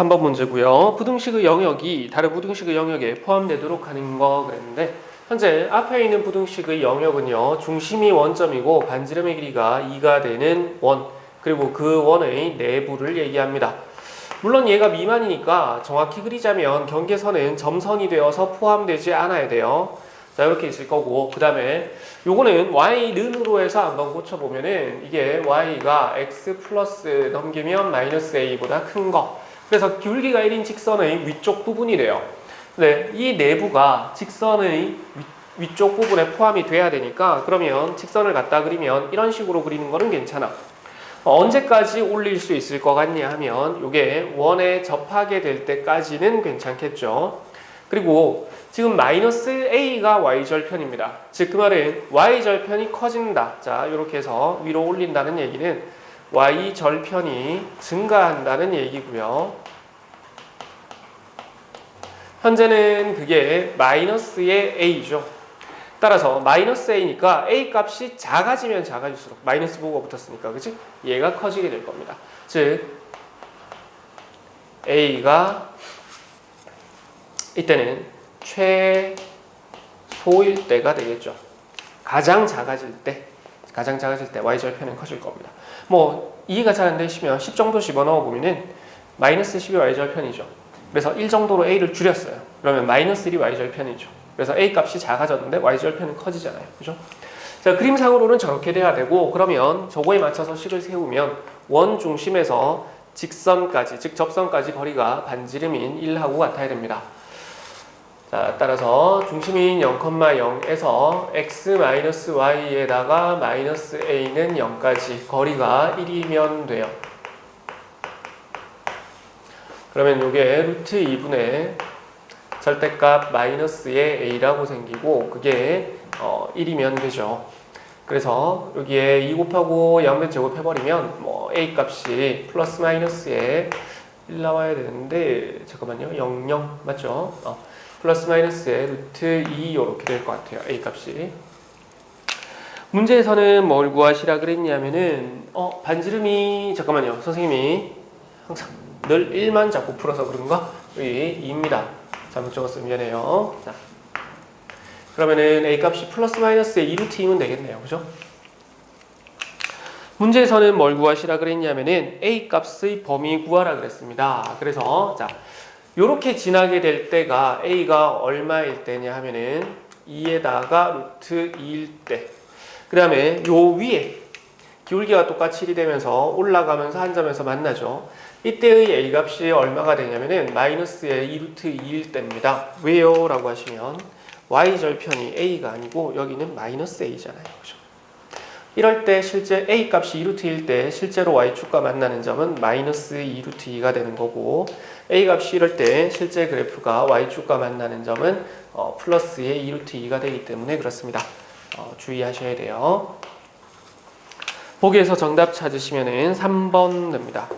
3번 문제고요. 부등식의 영역이 다른 부등식의 영역에 포함되도록 하는 거 그랬는데 현재 앞에 있는 부등식의 영역은요. 중심이 원점이고 반지름의 길이가 2가 되는 원 그리고 그 원의 내부를 얘기합니다. 물론 얘가 미만이니까 정확히 그리자면 경계선은 점선이 되어서 포함되지 않아야 돼요. 자 이렇게 있을 거고 그 다음에 요거는 y는으로 해서 한번 고쳐보면은 이게 y가 x 플러스 넘기면 마이너스 a보다 큰 거. 그래서 기울기가 1인 직선의 위쪽 부분이 돼요. 근데 이 내부가 직선의 위, 위쪽 부분에 포함이 돼야 되니까 그러면 직선을 갖다 그리면 이런 식으로 그리는 거는 괜찮아. 어, 언제까지 올릴 수 있을 것 같냐 하면 이게 원에 접하게 될 때까지는 괜찮겠죠. 그리고 지금 마이너스 a가 y절편입니다. 즉 그 말은 y절편이 커진다. 자 이렇게 해서 위로 올린다는 얘기는 y절편이 증가한다는 얘기고요. 현재는 그게 마이너스의 a죠. 따라서 마이너스 a니까 a 값이 작아지면 작아질수록 마이너스 부호가 붙었으니까 그치? 얘가 커지게 될 겁니다. 즉 a가 이때는 최소일 때가 되겠죠. 가장 작아질 때, 가장 작아질 때 y절편은 커질 겁니다. 뭐 이해가 잘 안 되시면 10 정도 집어넣어 보면은 마이너스 10이 y절편이죠. 그래서 1 정도로 a를 줄였어요. 그러면 마이너스 1이 y절편이죠. 그래서 a 값이 작아졌는데 y절편은 커지잖아요. 그죠? 자, 그림상으로는 저렇게 돼야 되고 그러면 저거에 맞춰서 식을 세우면 원 중심에서 직선까지, 즉 접선까지 거리가 반지름인 1하고 같아야 됩니다. 자, 따라서 중심인 0,0에서 x-y에다가 마이너스 a는 0까지 거리가 1이면 돼요. 그러면 이게 루트 2분의 절대값 마이너스의 a라고 생기고 그게 어 1이면 되죠. 그래서 여기에 2 곱하고 양변 제곱해버리면 뭐 a 값이 플러스 마이너스에 1 나와야 되는데 잠깐만요. 00 맞죠? 어, 플러스 마이너스에 루트 2 이렇게 될 것 같아요. A 값이. 문제에서는 뭘 구하시라 그랬냐면은 어 반지름이 잠깐만요. 선생님이 항상 늘 1만 자꾸 풀어서 그런가? 여기 2입니다. 잘못 적었으면 미안해요. 자, 그러면은 a 값이 플러스 마이너스에 2루트 2면 되겠네요. 그죠? 문제에서는 뭘 구하시라 그랬냐면은 a 값의 범위 구하라 그랬습니다 그래서 자 요렇게 지나게 될 때가 a가 얼마일 때냐 하면은 2에다가 루트 2일 때. 그 다음에 요 위에 기울기가 똑같이 1이 되면서 올라가면서 한 점에서 만나죠. 이때의 a 값이 얼마가 되냐면은 마이너스의 2루트 2일 때입니다. 왜요? 라고 하시면 y절편이 a가 아니고 여기는 마이너스 a잖아요. 그죠? 이럴 때 실제 a 값이 2루트일 때 실제로 y축과 만나는 점은 마이너스 2루트 2가 되는 거고 a 값이 이럴 때 실제 그래프가 y축과 만나는 점은 어, 플러스의 2루트 2가 되기 때문에 그렇습니다. 어, 주의하셔야 돼요. 보기에서 정답 찾으시면은 3번 됩니다.